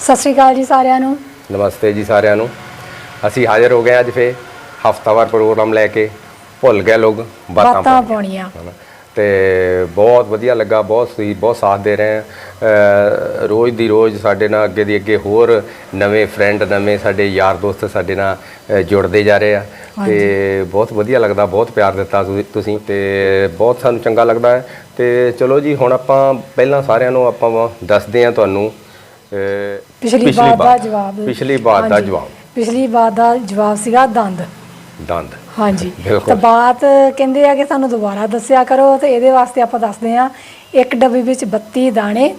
ਸਤਿ ਸ਼੍ਰੀ ਅਕਾਲ ਜੀ ਸਾਰਿਆਂ ਨੂੰ। ਨਮਸਤੇ ਜੀ ਸਾਰਿਆਂ ਨੂੰ। ਅਸੀਂ ਹਾਜ਼ਰ ਹੋ ਗਏ ਅੱਜ ਫੇ ਹਫਤਾਵਾਰ ਪ੍ਰੋਗਰਾਮ ਲੈ ਕੇ। ਭੁੱਲ ਗਏ ਲੋਕ ਬਾਤਾਂ ਪਾਉਣੀਆਂ। ਤੇ ਬਹੁਤ ਵਧੀਆ ਲੱਗਾ ਬਹੁਤ ਸਹੀ ਬਹੁਤ ਸਾਥ ਦੇ ਰਹੇ ਆ ਰੋਜ਼ ਦੀ ਰੋਜ਼ ਸਾਡੇ ਨਾਲ ਅੱਗੇ ਦੀ ਅੱਗੇ ਹੋਰ ਨਵੇਂ ਫਰੈਂਡ ਨਵੇਂ ਸਾਡੇ ਯਾਰ ਦੋਸਤ ਸਾਡੇ ਨਾਲ ਜੁੜਦੇ ਜਾ ਰਹੇ ਆ। ਤੇ ਬਹੁਤ ਵਧੀਆ ਲੱਗਦਾ ਬਹੁਤ ਪਿਆਰ ਦਿੱਤਾ ਤੁਸੀਂ- ਤੇ ਬਹੁਤ ਸਾਨੂੰ ਚੰਗਾ ਲੱਗਦਾ ਹੈ। ਤੇ ਚਲੋ ਜੀ ਹੁਣ ਆਪਾਂ ਪਹਿਲਾਂ ਸਾਰਿਆਂ ਨੂੰ ਆਪਾਂ ਦੱਸਦੇ ਆ ਤੁਹਾਨੂੰ ਪਿਛਲੀ ਬਾਤ ਦਾ ਜਵਾਬ। ਪਿਛਲੀ ਬਾਤ ਦਾ। ਜਵਾਬ। ਪਿਛਲੀ ਬਾਤ ਦਾ ਜਵਾਬ ਸੀਗਾ ਦੰਦ। ਦੰਦ। ਹਾਂਜੀ। ਤਾਂ ਬਾਤ ਕਹਿੰਦੇ ਆ ਕਿ ਸਾਨੂੰ ਦੁਬਾਰਾ ਦੱਸਿਆ ਕਰੋ ਤੇ ਇਹਦੇ ਵਾਸਤੇ ਆਪਾਂ ਦੱਸਦੇ ਆ ਇੱਕ ਡੱਬੀ ਵਿੱਚ 32 ਦਾਣੇ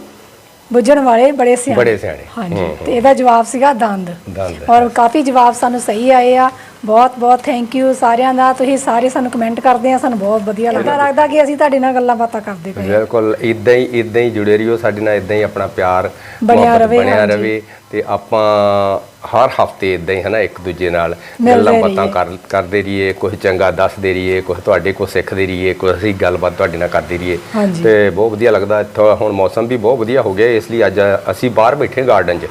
ਬੁੱਝਣ ਵਾਲੇ ਬੜੇ ਸਿਆਣੇ। ਬੜੇ ਸਿਆਣੇ। ਹਾਂਜੀ। ਤੇ ਇਹਦਾ ਜਵਾਬ ਸੀਗਾ ਦੰਦ। ਦੰਦ। ਔਰ ਕਾਫੀ ਜਵਾਬ ਸਾਨੂੰ ਸਹੀ ਆਏ ਆ। ਬਹੁਤ ਬਹੁਤ ਥੈਂਕ ਯੂ ਸਾਰਿਆਂ ਦਾ ਤੁਸੀਂ ਸਾਰੇ ਸਾਨੂੰ ਕਮੈਂਟ ਕਰਦੇ ਆ ਸਾਨੂੰ ਬਹੁਤ ਵਧੀਆ ਲੱਗਦਾ ਲੱਗਦਾ ਕਿ ਅਸੀਂ ਤੁਹਾਡੇ ਨਾਲ ਗੱਲਾਂ ਬਾਤਾਂ ਕਰਦੇ ਪਏ ਹਾਂ। ਬਿਲਕੁਲ ਇਦਾਂ ਹੀ ਇਦਾਂ ਹੀ ਜੁੜੇ ਰਹੀਓ ਸਾਡੇ ਨਾਲ ਇਦਾਂ ਹੀ ਆਪਣਾ ਪਿਆਰ ਬਣਿਆ ਰਵੇ, ਬਣਿਆ। ਰਵੇ ਤੇ ਆਪਾਂ ਹਰ ਹਫ਼ਤੇ ਇਦਾਂ ਹੀ ਹਨਾ ਇੱਕ ਦੂਜੇ ਨਾਲ ਗੱਲਾਂ ਬਾਤਾਂ ਕਰਦੇ ਰਹੀਏ ਕੁਝ ਚੰਗਾ ਦੱਸਦੇ ਰਹੀਏ ਕੁਝ ਤੁਹਾਡੇ ਕੋਲ ਸਿੱਖਦੇ ਰਹੀਏ ਕੁਝ ਅਸੀਂ ਗੱਲਬਾਤ ਤੁਹਾਡੇ ਨਾਲ ਕਰਦੇ ਰਹੀਏ। ਤੇ ਬਹੁਤ ਵਧੀਆ ਲੱਗਦਾ ਇੱਥੋਂ ਹੁਣ ਮੌਸਮ ਵੀ ਬਹੁਤ ਵਧੀਆ ਹੋ ਗਿਆ ਇਸ ਲਈ ਅੱਜ ਅਸੀਂ ਬਾਹਰ ਬੈਠੇ ਗਾਰਡਨ 'ਚ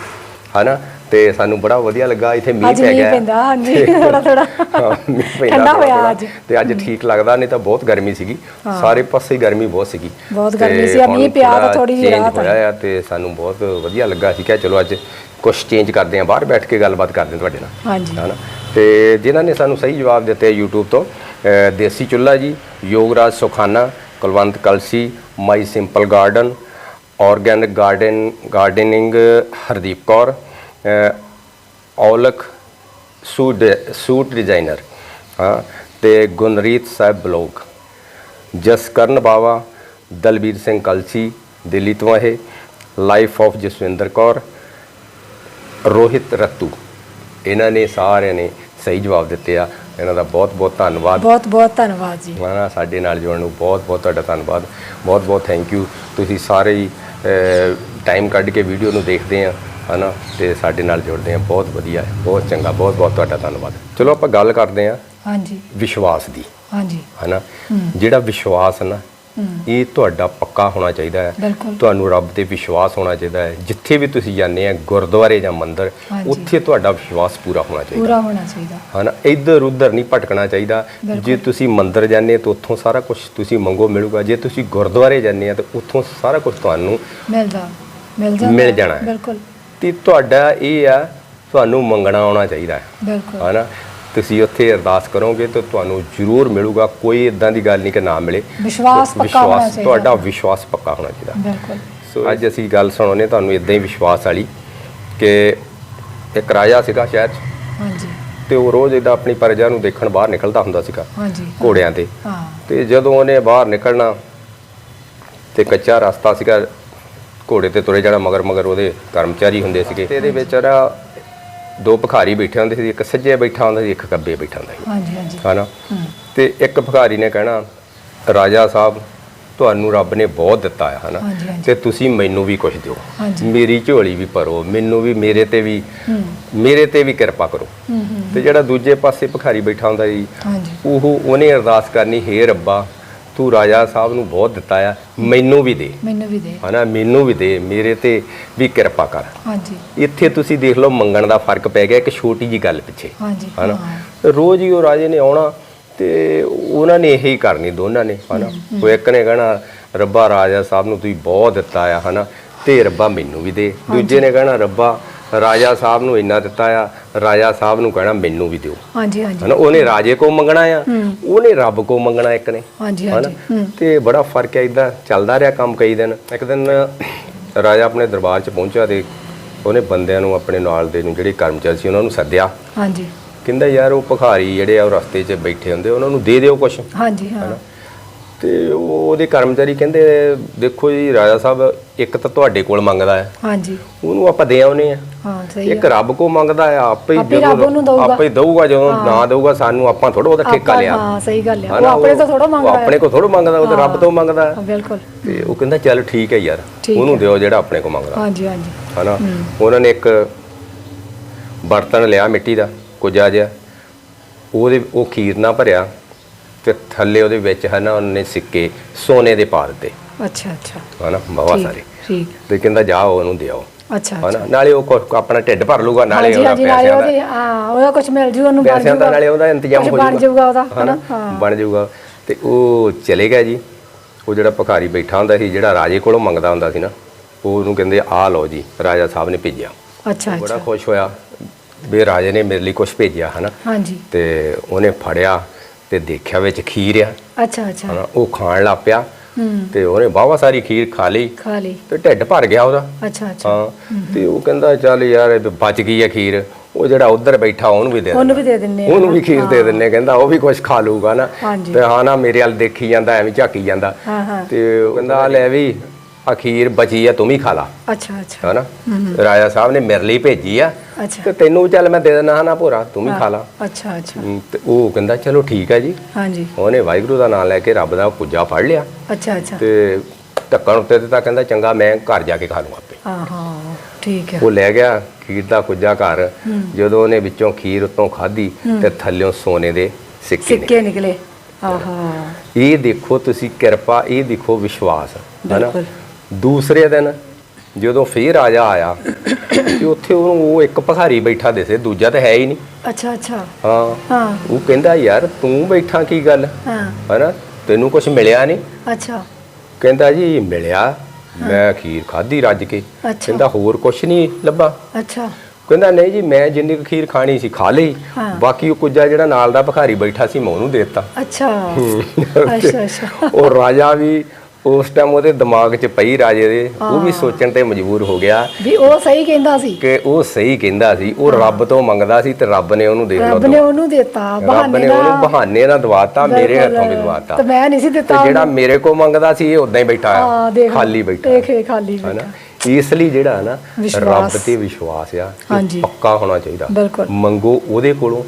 ਹਨਾ ਤੇ ਸਾਨੂੰ ਬੜਾ ਵਧੀਆ ਲੱਗਾ ਇੱਥੇ ਮੀਂਹ ਅੱਜ ਪੈ ਮੀਂਹ ਗਿਆ। ਪੈਂਦਾ, ਹਾਂਜੀ, ਥੋੜ੍ਹਾ ਥੋੜ੍ਹਾ। ਹਾਂ, ਮੀਂਹ ਪੈਂਦਾ ਠੰਡਾ ਹੋਇਆ ਥੋੜ੍ਹਾ। ਅੱਜ। ਤੇ ਅੱਜ ਠੀਕ ਲੱਗਦਾ ਨਹੀਂ ਤਾਂ ਬਹੁਤ ਗਰਮੀ ਸੀਗੀ। ਸਾਰੇ ਪਾਸੇ ਹੀ ਗਰਮੀ ਬਹੁਤ ਸੀਗੀ। ਬਹੁਤ ਤੇ ਗਰਮੀ ਸੀ, ਆ ਹੁਣ ਮੀਂਹ ਪਿਆ ਤਾਂ ਥੋੜ੍ਹਾ ਥੋੜ੍ਹੀ ਜਿਹੀ change ਰਾਹਤ ਆਈ। ਹੋਇਆ ਆ ਤੇ ਸਾਨੂੰ ਬਹੁਤ ਵਧੀਆ ਲੱਗਾ। ਸੀ ਕਿ ਚਲੋ ਅੱਜ ਕੁਝ ਚੇਂਜ ਕਰਦੇ ਆ ਬਾਹਰ ਬੈਠ ਕੇ ਗੱਲਬਾਤ ਕਰਦੇ ਹਾਂ ਤੁਹਾਡੇ ਨਾਲ। ਹਾਂਜੀ। ਹਨਾ? ਤੇ ਜਿਨ੍ਹਾਂ ਨੇ ਸਾਨੂੰ ਸਹੀ ਜਵਾਬ ਦਿੱਤੇ YouTube ਤੋਂ ਅਹ Desi Chulha ji Yograj Sukhana Kulwant Kalsi my simple garden organic garden gardening Hardeep Kaur Aulakh suit suit designer ਹਾਂ ਤੇ ਗੁਨਰੀਤ ਸਾਹਿਬ ਬਲੌਗ ਜਸਕਰਨ ਬਾਵਾ ਦਲਬੀਰ ਸਿੰਘ ਕਲਸੀ ਦਿੱਲੀ ਤੋਂ ਇਹ ਲਾਈਫ ਆਫ ਜਸਵਿੰਦਰ ਕੌਰ ਰੋਹਿਤ ਰਤੂ ਇਹਨਾਂ ਨੇ ਸਾਰਿਆਂ ਨੇ ਸਹੀ ਜਵਾਬ ਦਿੱਤੇ ਆ ਇਹਨਾਂ ਦਾ ਬਹੁਤ ਬਹੁਤ ਧੰਨਵਾਦ ਬਹੁਤ ਬਹੁਤ ਧੰਨਵਾਦ ਜੀ ਮਾਨਾ ਸਾਡੇ ਨਾਲ ਜੁੜਨ ਨੂੰ ਬਹੁਤ ਬਹੁਤ ਤੁਹਾਡਾ ਧੰਨਵਾਦ ਬਹੁਤ ਬਹੁਤ ਥੈਂਕ ਯੂ ਤੁਸੀਂ ਸਾਰੇ ਹੀ ਟਾਈਮ ਕੱਢ ਕੇ ਵੀਡੀਓ ਨੂੰ ਦੇਖਦੇ ਆ ਹਨਾ? ਤੇ ਸਾਡੇ ਨਾਲ ਜੁੜਦੇ ਆ। ਬਹੁਤ ਵਧੀਆ ਹੈ। ਬਹੁਤ ਚੰਗਾ। ਬਹੁਤ ਬਹੁਤ ਤੁਹਾਡਾ ਧੰਨਵਾਦ। ਚਲੋ ਆਪਾਂ ਗੱਲ ਕਰਦੇ ਆ ਹਾਂਜੀ। ਵਿਸ਼ਵਾਸ ਦੀ। ਹਾਂਜੀ। ਹਨਾ? ਜਿਹੜਾ ਵਿਸ਼ਵਾਸ ਨਾ ਇਹ ਤੁਹਾਡਾ ਪੱਕਾ ਹੋਣਾ ਚਾਹੀਦਾ ਹੈ। ਤੁਹਾਨੂੰ ਰੱਬ ਤੇ ਵਿਸ਼ਵਾਸ ਹੋਣਾ ਚਾਹੀਦਾ ਹੈ। ਜਿੱਥੇ ਵੀ ਤੁਸੀਂ ਜਾਂਦੇ ਆ ਗੁਰਦੁਆਰੇ ਜਾਂ ਮੰਦਿਰ। ਉੱਥੇ ਤੁਹਾਡਾ ਵਿਸ਼ਵਾਸ ਪੂਰਾ ਹੋਣਾ ਚਾਹੀਦਾ। ਪੂਰਾ ਹੋਣਾ ਚਾਹੀਦਾ। ਹਨਾ? ਇੱਧਰ ਉੱਧਰ ਨਹੀਂ ਭਟਕਣਾ ਚਾਹੀਦਾ। ਜੇ ਤੁਸੀਂ ਮੰਦਿਰ ਜਾਂਦੇ ਤਾਂ ਉੱਥੋਂ ਸਾਰਾ ਕੁਝ ਤੁਸੀਂ ਮੰਗੋ ਮਿਲੂਗਾ। ਜੇ ਤੁਸੀਂ ਗੁਰਦੁਆਰੇ ਜਾਂਦੇ ਆ ਤਾਂ ਉੱਥੋਂ ਸਾਰਾ ਕੁਝ ਤੁਹਾਨੂੰ ਮਿਲਦਾ। ਮਿਲ ਜਾਣਾ। ਬਿਲਕੁਲ। ਤੇ ਤੁਹਾਡਾ ਇਹ ਆ ਤੁਹਾਨੂੰ ਮੰਗਣਾ ਆਉਣਾ ਚਾਹੀਦਾ ਹੈ। ਹਨਾ? ਤੁਸੀਂ ਉੱਥੇ ਅਰਦਾਸ ਕਰੋਗੇ ਤਾਂ ਤੁਹਾਨੂੰ ਜ਼ਰੂਰ ਮਿਲੂਗਾ ਕੋਈ ਇਦਾਂ ਦੀ ਗੱਲ ਨਹੀਂ ਕਿ ਨਾ ਮਿਲੇ। ਵਿਸ਼ਵਾਸ ਪੱਕਾ ਹੋਣਾ ਚਾਹੀਦਾ। ਤੁਹਾਡਾ ਵਿਸ਼ਵਾਸ ਪੱਕਾ ਹੋਣਾ ਚਾਹੀਦਾ। ਬਿਲਕੁਲ। ਸੋ ਅੱਜ ਅਸੀਂ ਗੱਲ ਸੁਣਾਉਨੇ ਤੁਹਾਨੂੰ ਇਦਾਂ ਹੀ ਵਿਸ਼ਵਾਸ ਵਾਲੀ ਕਿ ਇੱਕ ਰਾਜਾ ਸੀਗਾ ਸ਼ਹਿਰ 'ਚ। ਹਾਂਜੀ। ਤੇ ਉਹ ਰੋਜ਼ ਇਦਾਂ ਆਪਣੀ ਪ੍ਰਜਾ ਨੂੰ ਦੇਖਣ ਬਾਹਰ ਨਿਕਲਦਾ ਹੁੰਦਾ ਸੀਗਾ ਹਾਂਜੀ। ਘੋੜਿਆਂ ਤੇ। ਹਾਂ। ਤੇ ਜਦੋਂ ਉਹਨੇ ਬਾਹਰ ਨਿਕਲਣਾ ਤੇ ਕੱਚਾ ਰਸਤਾ ਸੀਗਾ ਘੋੜੇ ਤੇ ਤੁਰੇ ਜਾਣਾ ਮਗਰ ਮਗਰ ਉਹਦੇ ਕਰਮਚਾਰੀ ਹੁੰਦੇ ਸੀਗੇ। ਤੇ ਇਹਦੇ ਵਿੱਚ ਨਾ ਦੋ ਭਿਖਾਰੀ ਬੈਠੇ ਹੁੰਦੇ ਸੀ ਇੱਕ ਸੱਜੇ ਬੈਠਾ ਹੁੰਦਾ ਸੀ ਇੱਕ ਖੱਬੇ ਬੈਠਾ ਹੁੰਦਾ ਸੀ। ਹਾਂਜੀ ਹਾਂਜੀ। ਹਨਾ? ਹੂੰ। ਤੇ ਇੱਕ ਭਿਖਾਰੀ ਨੇ ਕਹਿਣਾ ਰਾਜਾ ਸਾਹਿਬ ਤੁਹਾਨੂੰ ਰੱਬ ਨੇ ਬਹੁਤ ਦਿੱਤਾ ਹੈ ਹਨਾ। ਤੇ ਤੁਸੀਂ ਮੈਨੂੰ ਵੀ ਕੁਝ ਦਿਓ। ਮੇਰੀ ਝੋਲੀ ਵੀ ਭਰੋ ਮੈਨੂੰ ਵੀ ਮੇਰੇ ਤੇ ਵੀ ਮੇਰੇ ਤੇ ਵੀ ਕਿਰਪਾ ਕਰੋ। ਤੇ ਜਿਹੜਾ ਦੂਜੇ ਪਾਸੇ ਭਿਖਾਰੀ ਬੈਠਾ ਹੁੰਦਾ ਸੀ ਹਾਂਜੀ। ਉਹ ਉਹਨੇ ਅਰਦਾਸ ਕਰਨੀ ਹੇ ਰੱਬਾ ਤੂੰ ਰਾਜਾ ਸਾਹਿਬ ਨੂੰ ਬਹੁਤ ਦਿੱਤਾ ਆ ਮੈਨੂੰ ਵੀ ਦੇ। ਮੈਨੂੰ ਵੀ ਦੇ। ਹਨਾ ਮੈਨੂੰ ਵੀ ਦੇ ਮੇਰੇ ਤੇ ਵੀ ਕਿਰਪਾ ਕਰ। ਹਾਂਜੀ। ਇੱਥੇ ਤੁਸੀਂ ਦੇਖ ਲਓ ਮੰਗਣ ਦਾ ਫ਼ਰਕ ਪੈ ਗਿਆ ਇੱਕ ਛੋਟੀ ਜੀ ਗੱਲ ਪਿੱਛੇ। ਹਾਂਜੀ ਹਨਾ ਰੋਜ਼ ਹੀ ਉਹ ਰਾਜੇ ਨੇ ਆਉਣਾ ਤੇ ਉਹਨਾਂ ਨੇ ਇਹੀ ਕਰਨੀ ਦੋਨਾਂ ਨੇ ਹਨਾ। ਕੋਈ ਇੱਕ ਨੇ ਕਹਿਣਾ ਰੱਬਾ ਰਾਜਾ ਸਾਹਿਬ ਨੂੰ ਤੁਸੀਂ ਬਹੁਤ ਦਿੱਤਾ ਆ ਹਨਾ। ਤੇ ਰੱਬਾ ਮੈਨੂੰ ਵੀ ਦੇ। ਦੂਜੇ ਨੇ ਕਹਿਣਾ ਰੱਬਾ ਰਾਜਾ ਸਾਹਿਬ ਨੂੰ ਇੰਨਾ ਦਿੱਤਾ ਆ ਰਾਜਾ ਸਾਹਿਬ ਨੂੰ ਕਹਿਣਾ ਮੈਨੂੰ ਵੀ ਦਿਓ। ਹਾਂਜੀ ਹਾਂਜੀ। ਹਨਾ ਉਹਨੇ ਰਾਜੇ ਕੋ ਮੰਗਣਾ ਆ ਉਹਨੇ ਰੱਬ ਕੋ ਮੰਗਣਾ ਇੱਕ ਨੇ। ਹਾਂਜੀ ਹਾਂਜੀ ਤੇ ਬੜਾ ਫ਼ਰਕ ਹੈ ਇਦਾਂ ਚੱਲਦਾ ਰਿਹਾ ਕੰਮ ਕਈ ਦਿਨ। ਇੱਕ ਦਿਨ ਰਾਜਾ ਆਪਣੇ ਦਰਬਾਰ 'ਚ ਪਹੁੰਚਿਆ ਤੇ ਉਹਨੇ ਬੰਦਿਆਂ ਨੂੰ ਆਪਣੇ ਨਾਲ ਦੇ ਨੂੰ ਜਿਹੜੇ ਕਰਮਚਾਰੀ ਸੀ ਉਹਨਾਂ ਨੂੰ ਸੱਦਿਆ। ਹਾਂਜੀ। ਕਹਿੰਦਾ ਯਾਰ ਉਹ ਭਿਖਾਰੀ ਜਿਹੜੇ ਆ ਉਹ ਰਸਤੇ 'ਚ ਬੈਠੇ ਹੁੰਦੇ ਉਹਨਾਂ ਨੂੰ ਦੇ ਦਿਓ ਕੁਛ। ਹਾਂਜੀ ਹਾਂ। ਤੇ ਉਹ ਉਹਦੇ ਕਰਮਚਾਰੀ ਕਹਿੰਦੇ ਦੇਖੋ ਜੀ ਰਾਜਾ ਸਾਹਿਬ ਇੱਕ ਤਾਂ ਤੁਹਾਡੇ ਕੋਲ ਮੰਗਦਾ ਹੈ। ਹਾਂਜੀ। ਉਹਨੂੰ ਆਪਾਂ ਦੇ ਆਉਨੇ ਆ ਹਾਂ ਸਹੀ ਇੱਕ ਹੈ ਰੱਬ ਕੋ ਮੰਗਦਾ ਆ ਆਪੇ ਹੀ ਆਪੇ ਰੱਬ ਉਹਨੂੰ ਦਊਗਾ। ਆਪੇ ਹੀ ਦਊਗਾ ਜਦੋਂ ਨਾ ਦਊਗਾ ਸਾਨੂੰ ਆਪਾਂ ਥੋੜਾ ਉਹਦਾ ਠੇਕਾ ਲਿਆ। ਹਾਂ ਸਹੀ ਗੱਲ ਹੈ ਉਹ ਆਪਣੇ ਤੋਂ ਥੋੜਾ ਮੰਗਦਾ ਹੈ। ਆਪਣੇ ਕੋ ਥੋੜਾ ਮੰਗਦਾ ਉਹ ਤਾਂ ਰੱਬ ਤੋਂ ਮੰਗਦਾ ਹੈ। ਹਾਂ, ਬਿਲਕੁਲ। ਤੇ ਉਹ ਕਹਿੰਦਾ ਚੱਲ ਠੀਕ ਹੈ ਯਾਰ ਉਹਨੂੰ ਦਿਓ ਜਿਹੜਾ ਆਪਣੇ ਕੋ ਮੰਗਦਾ। ਹਾਂਜੀ ਹਾਂਜੀ। ਹਨਾ ਉਹਨਾਂ ਨੇ ਇੱਕ ਬਰਤਨ ਲਿਆ ਮਿੱਟੀ ਦਾ ਕੁਝਾ ਜਿਹਾ। ਉਹਦੇ ਉਹ ਖੀਰ ਨਾਲ ਭਰਿਆ। ਤੇ ਥੱਲੇ ਉਹਦੇ ਵਿੱਚ ਹਨਾ ਉਹਨੇ ਸਿੱਕੇ ਸੋਨੇ ਦੇ ਪਾ ਦਿੱਤੇ ਅੱਛਾ ਅੱਛਾ। ਹਨਾ ਬਹੁਤ ਠੀਕ ਸਾਰੇ। ਠੀਕ। ਤੇ ਕਹਿੰਦਾ ਜਾਓ ਉਹਨੂੰ ਦਿਓ ਅੱਛਾ ਹਨਾ ਨਾਲੇ ਉਹ ਕੁਛ ਆਪਣਾ ਢਿੱਡ ਭਰ ਲੂਗਾ ਨਾਲੇ ਹਾਂਜੀ ਉਹਦਾ ਹਾਂਜੀ ਨਾਲੇ ਪੈਸਿਆਂ ਦਾ। ਉਹਦੇ ਹਾਂ ਉਹਦਾ ਕੁਝ ਮਿਲ ਜੂ ਉਹਨੂੰ ਬਣ ਪੈਸਿਆਂ ਦਾ ਨਾਲੇ ਉਹਦਾ ਇੰਤਜ਼ਾਮ ਕੁਛ ਹੋ ਬਣ ਜਾਊਗਾ ਉਹਦਾ ਹਨਾ ਹਨਾ ਬਣ ਜਾਊਗਾ ਤੇ ਉਹ ਚਲੇ ਗਿਆ ਜੀ। ਉਹ ਜਿਹੜਾ ਭਿਖਾਰੀ ਬੈਠਾ ਹੁੰਦਾ ਸੀ ਜਿਹੜਾ ਰਾਜੇ ਕੋਲੋਂ ਮੰਗਦਾ ਹੁੰਦਾ ਸੀ ਨਾ ਉਹ ਉਹਨੂੰ ਕਹਿੰਦੇ ਆ ਲਓ ਜੀ ਰਾਜਾ ਸਾਹਿਬ ਨੇ ਭੇਜਿਆ। ਅੱਛਾ ਬੜਾ ਅੱਛਾ। ਖੁਸ਼ ਹੋਇਆ ਵੀ ਰਾਜੇ ਨੇ ਮੇਰੇ ਲਈ ਕੁਝ ਭੇਜਿਆ ਹਨਾ। ਹਾਂਜੀ। ਤੇ ਉਹਨੇ ਫੜਿਆ। ਤੇ ਦੇਖਿਆ ਵਿੱਚ ਖੀਰ ਆ। ਅੱਛਾ ਅੱਛਾ। ਹਨਾ ਉਹ ਖਾਣ ਲੱਗ ਪਿਆ। ਹੂੰ। ਤੇ ਉਹਨੇ ਬਾਵਾ ਸਾਰੀ ਖੀਰ ਖਾ ਲਈ। ਖਾ ਲਈ। ਤੇ ਢਿੱਡ ਭਰ ਗਿਆ ਉਹਦਾ। ਅੱਛਾ ਅੱਛਾ। ਹਾਂ ਤੇ ਉਹ ਕਹਿੰਦਾ ਚੱਲ ਯਾਰ ਇਹ ਬਚ ਗਈ ਆ ਖੀਰ। ਉਹ ਜਿਹੜਾ ਉੱਧਰ ਬੈਠਾ ਉਹਨੂੰ ਵੀ ਦੇ ਦੇ ਉਹਨੂੰ ਵੀ ਦੇ ਦਿੰਨੇ ਆ। ਉਹਨੂੰ ਵੀ ਖੀਰ ਦੇ ਦਿੰਨੇ ਕਹਿੰਦਾ ਉਹ ਵੀ ਕੁਝ ਖਾ ਲੂਗਾ ਨਾ। ਹਾਂਜੀ। ਤੇ ਹਾਂ ਨਾ ਮੇਰੇ ਵੱਲ ਦੇਖੀ ਜਾਂਦਾ ਐਵੇਂ ਝਾਕੀ ਜਾਂਦਾ। ਹਾਂ ਹਾਂ। ਤੇ ਉਹ ਕਹਿੰਦਾ ਲੈ ਵੀ। ਆ ਖੀਰ ਬਚੀ ਆ ਤੂੰ ਵੀ ਖਾ ਲਾ। ਅੱਛਾ ਅੱਛਾ। ਹਨਾ? ਰਾਜਾ ਸਾਹਿਬ ਨੇ ਮੇਰੇ ਲਈ ਭੇਜੀ ਆ। ਅੱਛਾ। ਤੇ ਤੈਨੂੰ ਚੱਲ ਮੈਂ ਦੇ ਦੇਣਾ ਨਾ ਭੋਰਾ ਤੂੰ ਵੀ ਖਾ ਲਾ। ਅੱਛਾ ਅੱਛਾ। ਤੇ ਉਹ ਕਹਿੰਦਾ ਚਲੋ ਠੀਕ ਹੈ ਜੀ। ਹਾਂਜੀ। ਉਹਨੇ ਵਾਹਿਗੁਰੂ ਦਾ ਨਾਮ ਲੈ ਕੇ ਰੱਬ ਦਾ ਪੁੱਜਾ ਫੜ ਲਿਆ। ਅੱਛਾ ਅੱਛਾ। ਤੇ ਢੱਕਣ ਉੱਤੇ ਦਿੱਤਾ ਕਹਿੰਦਾ ਚੰਗਾ ਮੈਂ ਘਰ ਜਾ ਕੇ ਖਾ ਲੂੰ ਆਪੇ। ਹਾਂ ਹਾਂ ਠੀਕ ਹੈ ਉਹ ਲੈ ਗਿਆ ਖੀਰ ਦਾ ਕੁੱਜਾ ਘਰ। ਜਦੋਂ ਉਹਨੇ ਵਿੱਚੋਂ ਖੀਰ ਉਤੋਂ ਖਾਧੀ ਤੇ ਥੱਲਿਓਂ ਸੋਨੇ ਦੇ ਸਿੱਕੇ ਨਿਕਲੇ। ਸਿੱਕੇ ਨਿਕਲੇ। ਆਹਾ। ਇਹ ਦੇਖੋ ਤੁਸੀਂ ਕਿਰਪਾ ਇਹ ਦੇਖੋ ਵਿਸ਼ਵਾਸ। ਹੈਨਾ? ਬਿਲਕੁਲ। ਦੂਸਰੇ ਦਿਨ ਜਦੋਂ ਫੇਰ ਰਾਜਾ ਆਇਆ ਤੇ ਉੱਥੇ ਉਹਨੂੰ ਉਹ ਇੱਕ ਭਖਾਰੀ ਬੈਠਾ ਦਿਸੇ ਦੂਜਾ ਤਾਂ ਹੈ ਹੀ ਨਹੀਂ। ਅੱਛਾ ਅੱਛਾ। ਹਾਂ। ਹਾਂ। ਉਹ ਕਹਿੰਦਾ ਯਾਰ ਤੂੰ ਬੈਠਾ ਕੀ ਗੱਲ? ਹਾਂ। ਹੈਨਾ? ਤੈਨੂੰ ਕੁਝ ਮਿਲਿਆ ਨਹੀਂ? ਅੱਛਾ। ਕਹਿੰਦਾ ਜੀ ਮਿਲਿਆ। ਮੈਂ ਖੀਰ ਖਾਧੀ ਰੱਜ ਕੇ। ਕਹਿੰਦਾ ਹੋਰ ਕੁਝ ਨਹੀਂ ਲੱਭਾ? ਅੱਛਾ। ਕਹਿੰਦਾ ਨਹੀਂ ਜੀ ਮੈਂ ਜਿੰਨੀ ਕੁ ਖੀਰ ਖਾਣੀ ਸੀ ਖਾ ਲਈ। ਬਾਕੀ ਉਹ ਕੁੱਜਾ ਜਿਹੜਾ ਨਾਲ ਦਾ ਭਖਾਰੀ ਬੈਠਾ ਸੀ ਮੈਂ ਉਹਨੂੰ ਦੇ ਦਿੱਤਾ। ਅੱਛਾ। ਅੱਛਾ ਅੱਛਾ। ਉਹ ਰਾਜਾ ਵੀ ਉਸ ਟਾਈਮ ਉਹਦੇ ਦਿਮਾਗ 'ਚ ਪਈ ਰਾਜੇ ਦੇ ਉਹ ਵੀ ਸੋਚਣ ਤੇ ਮਜਬੂਰ ਹੋ ਗਿਆ ਵੀ ਉਹ ਸਹੀ ਕਹਿੰਦਾ ਸੀ। ਕਿ ਉਹ ਸਹੀ ਕਹਿੰਦਾ ਸੀ ਉਹ ਰੱਬ ਤੋਂ ਮੰਗਦਾ ਸੀ ਤੇ ਰੱਬ ਨੇ ਉਹਨੂੰ ਦੇ ਰੱਬ ਦਿੱਤਾ ਨੇ ਉਹਨੂੰ ਦਿੱਤਾ ਰੱਬ ਨੇ ਉਹਨੂੰ ਬਹਾਨੇ ਨਾਲ ਦਵਾਤਾ ਮੇਰੇ। ਹੱਥੋਂ ਵੀ ਦਵਾਤਾ। ਤੇ ਮੈਂ ਨਹੀਂ ਸੀ ਦਿੱਤਾ ਜਿਹੜਾ ਮੇਰੇ ਕੋ ਮੰਗਦਾ ਸੀ ਇਹ ਉਦਾਂ ਹੀ ਬੈਠਾ ਹਾਂ ਆ ਖਾਲੀ ਬੈਠਾ ਦੇਖ ਖਾਲੀ ਬੈਠਾ। ਇਸ ਲਈ ਜਿਹੜਾ ਨਾ। ਰੱਬ ਤੇ ਵਿਸ਼ਵਾਸ ਆ। ਪੱਕਾ ਹੋਣਾ ਚਾਹੀਦਾ। ਮੰਗੋ ਉਹਦੇ ਕੋਲੋਂ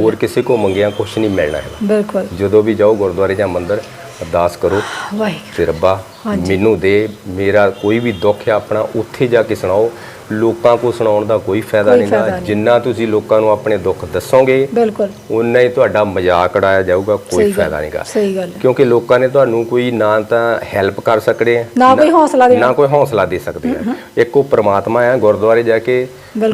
ਹੋਰ ਹੈ। ਕਿਸੇ ਕੋ ਮੰਗਿਆ ਕੁਝ ਨਹੀਂ ਮਿਲਣਾ ਹੈਗਾ। ਬਿਲਕੁਲ। ਜਦੋਂ ਵੀ ਜਾਓ ਗੁਰਦੁਆਰੇ ਜਾਂ ਮੰਦਿਰ ਅਰਦਾਸ ਕਰੋ ਵਾਹਿਗੁਰੂ ਤੇ ਰੱਬਾ। ਮੈਨੂੰ ਦੇ ਮੇਰਾ ਕੋਈ ਵੀ ਦੁੱਖ ਹੈ ਆਪਣਾ ਉੱਥੇ ਜਾ ਕੇ ਸੁਣਾਓ। ਲੋਕਾਂ ਕੋ ਸੁਣਾਉਣ ਦਾ ਕੋਈ ਫਾਇਦਾ ਨਹੀਂ। ਜਿੰਨਾ ਤੁਸੀਂ ਲੋਕਾਂ ਨੂੰ ਆਪਣੇ ਦੁੱਖ ਦੱਸੋਗੇ ਬਿਲਕੁਲ। ਉਨਾ ਹੀ ਤੁਹਾਡਾ ਮਜ਼ਾਕ ਉਡਾਇਆ ਜਾਊਗਾ ਕੋਈ ਫਾਇਦਾ ਨਹੀਂਗਾ ਸਹੀ ਗੱਲ। ਕਿਉਂਕਿ ਲੋਕਾਂ ਨੇ ਤੁਹਾਨੂੰ ਕੋਈ ਨਾ ਤਾਂ ਹੈਲਪ ਕਰ ਸਕਦੇ ਆ ਨਾ ਕੋਈ ਹੌਸਲਾ ਦੇਣਾ। ਨਾ ਕੋਈ ਹੌਸਲਾ ਦੇ ਸਕਦੇ ਆ। ਇੱਕ ਉਹ ਪ੍ਰਮਾਤਮਾ ਆ ਗੁਰਦੁਆਰੇ ਜਾ ਕੇ।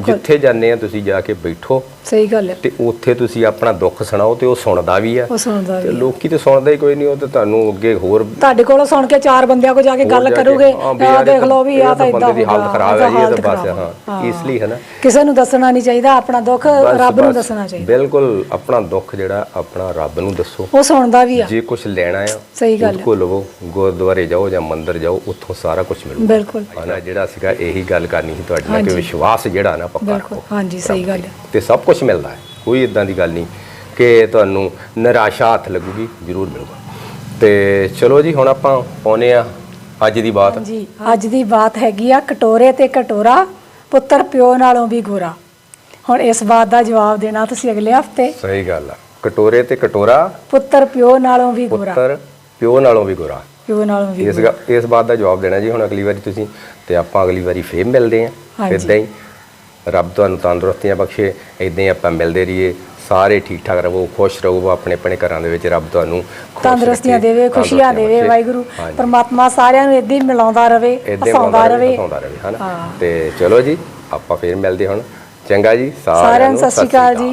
ਜਿੱਥੇ ਜਾਂਦੇ ਆ ਤੁਸੀਂ ਜਾ ਕੇ ਬੈਠੋ। ਸਹੀ ਗੱਲ ਹੈ। ਤੇ ਉੱਥੇ ਤੁਸੀਂ ਆਪਣਾ ਦੁੱਖ ਸੁਣਾਓ ਤੇ ਉਹ ਸੁਣਦਾ ਵੀ ਆ। ਉਹ ਸੁਣਦਾ ਵੀ ਲੋਕੀ ਤੇ ਸੁਣਦਾ ਹੀ ਕੋਈ ਨਹੀਂ ਉਹ ਤੇ ਤੁਹਾਨੂੰ ਅੱਗੇ ਹੋਰ ਤੁਹਾਡੇ ਕੋਲੋਂ ਸੁਣ ਕੇ ਚਾਰ ਬੰਦਿਆਂ ਕੋ ਜਾ ਕੇ ਗੱਲ ਕੇ, ਕਰੂਗੇ ਇਹ ਦੇਖ ਲਓ ਵੀ ਆ ਤਾਂ ਇਦਾਂ ਦੀ ਹਾਲਤ ਖਰਾਬ ਹੈ ਇਹ ਤਾਂ ਬਸ ਹਾਂ ਇਸ ਲਈ ਹੈ ਨਾ। ਕਿਸੇ ਨੂੰ ਦੱਸਣਾ ਨਹੀਂ ਚਾਹੀਦਾ ਆਪਣਾ ਦੁੱਖ ਰੱਬ ਨੂੰ ਦੱਸਣਾ ਚਾਹੀਦਾ। ਬਿਲਕੁਲ ਆਪਣਾ ਦੁੱਖ ਜਿਹੜਾ ਆਪਣਾ ਰੱਬ ਨੂੰ ਦੱਸੋ। ਉਹ ਸੁਣਦਾ ਵੀ ਆ। ਜੇ ਕੁਝ ਲੈਣਾ ਆ ਸਹੀ ਗੱਲ ਕੋਲ ਲਵੋ ਗੁਰਦੁਆਰੇ ਜਾਓ ਜਾਂ ਮੰਦਿਰ ਜਾਓ ਉੱਥੋਂ ਸਾਰਾ ਕੁਝ ਮਿਲੂ। ਬਿਲਕੁਲ। ਹਨਾ ਜਿਹੜਾ ਸੀਗਾ ਇਹੀ ਗੱਲ ਕਰਨੀ ਸੀ ਤੁਹਾਡੇ ਨਾਲ ਕਿ। ਵਿਸ਼ਵਾਸ ਜਿਹੜਾ ਨਾ ਪੱਕਾ ਰੱਖੋ। ਹਾਂਜੀ ਸਹੀ ਗੱਲ ਤੇ ਸਭ ਕੁਝ ਮਿਲਦਾ ਹੈ ਕੋਈ ਇਦਾਂ ਦੀ ਗੱਲ ਨਹੀਂ ਕਿ ਤੁਹਾਨੂੰ ਨਿਰਾਸ਼ਾ ਹੱਥ ਲੱਗੂਗੀ ਜ਼ਰੂਰ ਮਿਲੂਗਾ। ਤੇ ਚਲੋ ਜੀ ਹੁਣ ਆਪਾਂ ਪਾਉਨੇ ਆ ਅੱਜ ਦੀ ਬਾਤ। ਹਾਂਜੀ ਅੱਜ ਦੀ ਬਾਤ ਹੈਗੀ ਆ ਕਟੋਰੇ ਤੇ ਕਟੋਰਾ ਪੁੱਤਰ ਪਿਓ ਨਾਲੋਂ ਵੀ ਗੋਰਾ। ਹੁਣ ਇਸ ਬਾਤ ਦਾ ਜਵਾਬ ਦੇਣਾ ਤੁਸੀਂ ਅਗਲੇ ਹਫ਼ਤੇ। ਸਹੀ ਗੱਲ ਆ। ਕਟੋਰੇ ਤੇ ਕਟੋਰਾ ਪੁੱਤਰ ਪਿਓ ਨਾਲੋਂ ਵੀ ਗੋਰਾ। ਪੁੱਤਰ ਪਿਓ ਨਾਲੋਂ ਵੀ ਗੋਰਾ। ਪਿਓ ਨਾਲੋਂ ਵੀ ਇਸ ਗ- ਇਸ ਬਾਤ ਦਾ ਜਵਾਬ ਦੇਣਾ ਜੀ ਹੁਣ ਅਗਲੀ ਵਾਰੀ ਤੁਸੀਂ ਤੇ ਆਪਾਂ ਅਗਲੀ ਵਾਰੀ ਫੇਰ ਮਿਲਦੇ ਆਂ ਹਾਂਜੀ। ਇਦਾਂ ਹੀ ਰੱਬ ਤੁਹਾਨੂੰ ਤੰਦਰੁਸਤੀਆਂ ਬਖਸ਼ੇ ਇਦਾਂ ਹੀ ਆਪਾਂ ਮਿਲਦੇ ਰਹੀਏ। ਸਾਰੇ ਠੀਕ ਠਾਕ ਰਹੋ ਖੁਸ਼ ਰਹੋ ਆਪਣੇ ਆਪਣੇ ਘਰਾਂ ਦੇ ਵਿੱਚ ਰੱਬ ਤੁਹਾਨੂੰ ਖੁਸ਼ ਤੰਦਰੁਸਤੀਆਂ ਰੱਖੇ, ਦੇਵੇ ਖੁਸ਼ੀਆਂ ਤੰਦਰੁਸਤੀਆਂ ਦੇਵੇ ਬਖਸ਼ੇ। ਵਾਹਿਗੁਰੂ ਹਾਂਜੀ। ਪਰਮਾਤਮਾ ਸਾਰਿਆਂ ਨੂੰ ਇਦਾਂ ਹੀ ਮਿਲਾਉਂਦਾ ਰਵੇ ਏਦਾਂ ਹੀ ਹਸਾਉਂਦਾ ਰਵੇ ਹਸਾਉਂਦਾ ਰਵੇ ਹਨਾ ਹਾਂ। ਤੇ ਚਲੋ ਜੀ ਆਪਾਂ ਫੇਰ ਮਿਲਦੇ ਹੁਣ ਚੰਗਾ ਜੀ ਸਾਰਿਆਂ ਨੂੰ ਸਤਿ ਸ਼੍ਰੀ ਅਕਾਲ ਜੀ